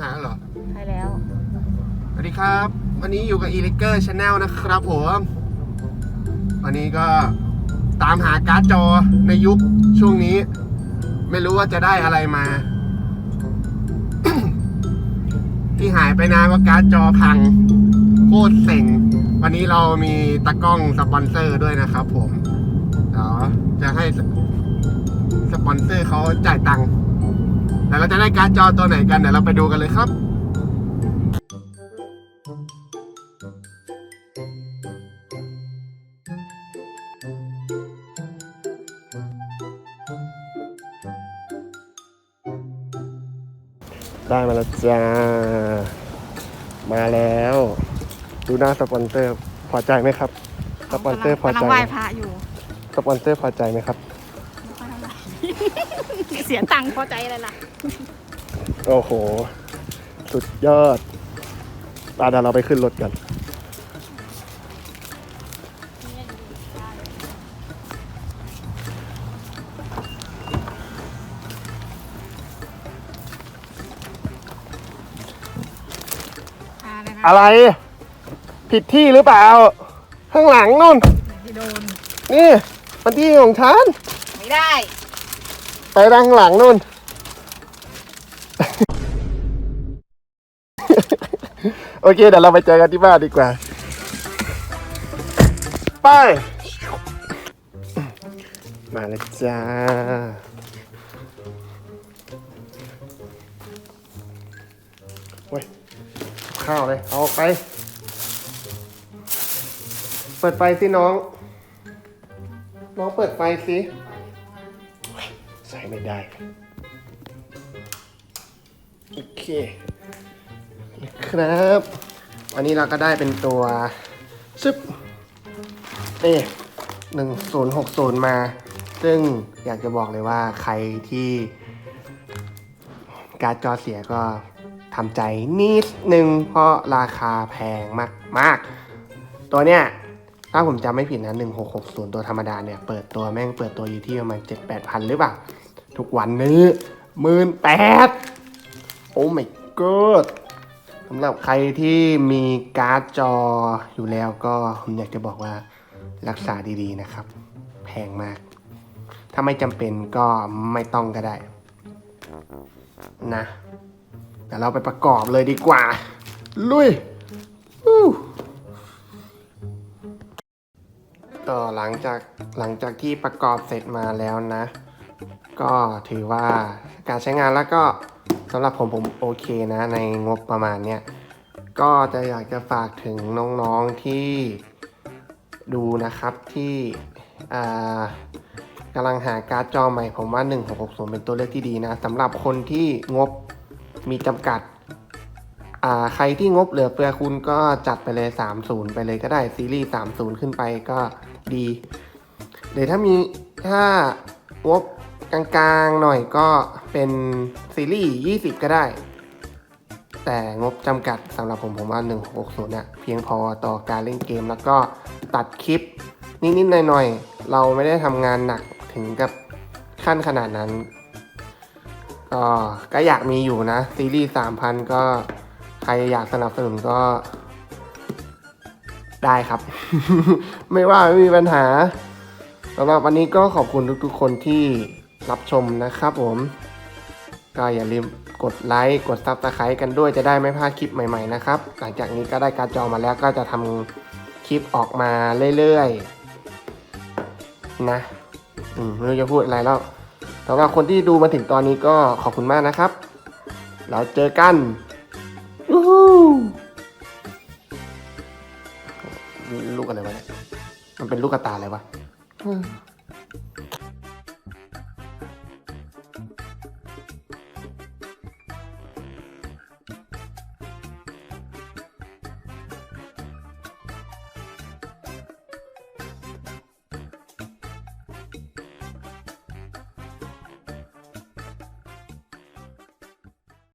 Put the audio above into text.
หาเหรอใช่แล้ว สวัสดีครับ วันนี้อยู่กับ e l e g e r Channel นะครับผม วันนี้ก็ตามหาการ์ดจอในยุคช่วงนี้ ไม่รู้ว่าจะได้อะไรมา ที่หายไปนานว่าการ์ดจอพัง โคตรเซ็ง วันนี้เรามีตากล้องสปอนเซอร์ด้วยนะครับผม เดี๋ยวจะให้สสปอนเซอร์เขาจ่ายตังค์ แล้วเราจะได้การ์ดจอตัวไหนกันเดี๋ยวเราไปดูกันเลยครับได้มาแล้วจ้า มาแล้ว ดูหน้าสปอนเซอร์พอใจไหมครับ สปอนเซอร์พอใจกำลังไหว้พระอยู่สปอนเซอร์พอใจไหมครับ ไม่ค่อยเท่าไหร่ เสียตังค์พอใจอะไรล่ะ โอ้โห สุดยอดตาเดี๋ยวเราไปขึ้นรถกัน อะไรคะอะไร ผิดที่หรือเปล่า ข้างหลังนู่น ที่โดน นี่ มันที่ของฉัน ไม่ได้ ไปด้านข้างหลังนู่น โอเคเดี๋ยวเราไปเจอกันที่บ้านดีกว่า ไป มาแล้วจ้า โอ้ย ข้าวเลย เอาไป เปิดไฟสิน้อง น้องเปิดไฟสิใส่ไม่ได้ โอเค นะครับวันนี้เราก็ได้เป็นตัวซึบนี่หนึ่งศูนย์หกศูนย์มา ซึ่งอยากจะบอกเลยว่าใครที่การ์ดจอเสียก็ทำใจนิดนึงเพราะราคาแพงมาก ๆ ตัวเนี้ยถ้าผมจำไม่ผิดนะ 1660 ตัวธรรมดาเนี่ย เปิดตัวแม่งเปิดตัวอยู่ที่ประมาณ 7 8พันหรือเปล่า ทุกวันนี้หมื่นแปดโอ้ my god สำหรับใครที่มีการ์ดจออยู่แล้วก็ผมอยากจะบอกว่ารักษาดีๆนะครับ แพงมาก ถ้าไม่จำเป็นก็ไม่ต้องก็ได้ นะเดี๋ยวเราไปประกอบเลยดีกว่า ลุยวู้ก็หลังจากหลังจากที่ประกอบเสร็จมาแล้วนะ ก็ถือว่าการใช้งานแล้วก็ สำหรับผมผมโอเคนะในงบประมาณเนี้ยก็จะอยากจะฝากถึงน้องๆที่ดูนะครับที่กำลังหาการ์ดจอใหม่ ผมว่า 1660 เป็นตัวเลือกที่ดีนะสำหรับคนที่งบมีจำกัด ใครที่งบเหลือเฟือคุณก็จัดไปเลย 30 ไปเลยก็ได้ซีรีส์ 30 ขึ้นไปก็ดี หรือถ้ามีถ้างบ กลางๆหน่อยก็เป็นซีรีส์ 20 ก็ได้ แต่งบจำกัดสำหรับผมผมว่า 160เนี่ยเพียงพอต่อการเล่นเกมแล้วก็ตัดคลิป นิดๆหน่อยๆ เราไม่ได้ทำงานหนักถึงกับขั้นขนาดนั้น ก็ก็อยากมีอยู่นะ ซีรีส์ 3,000 ก็ใครอยากสนับสนุนก็ได้ครับ ไม่ว่าไม่มีปัญหาสำหรับวันนี้ก็ขอบคุณทุกๆคนที่ รับชมนะครับผม ก็อย่าลืมกดไลค์กดซับสไครต์กันด้วยจะได้ไม่พลาดคลิปใหม่ๆนะครับ หลังจากนี้ก็ได้การจอมาแล้วก็จะทำคลิปออกมาเรื่อยๆ นะอืมไม่รู้จะพูดอะไรแล้วสำหรับคนที่ดูมาถึงตอนนี้ก็ขอบคุณมากนะครับ แล้วเจอกันลูกอะไรวะเนี่ยมันเป็นลูกกระตาอะไรวะ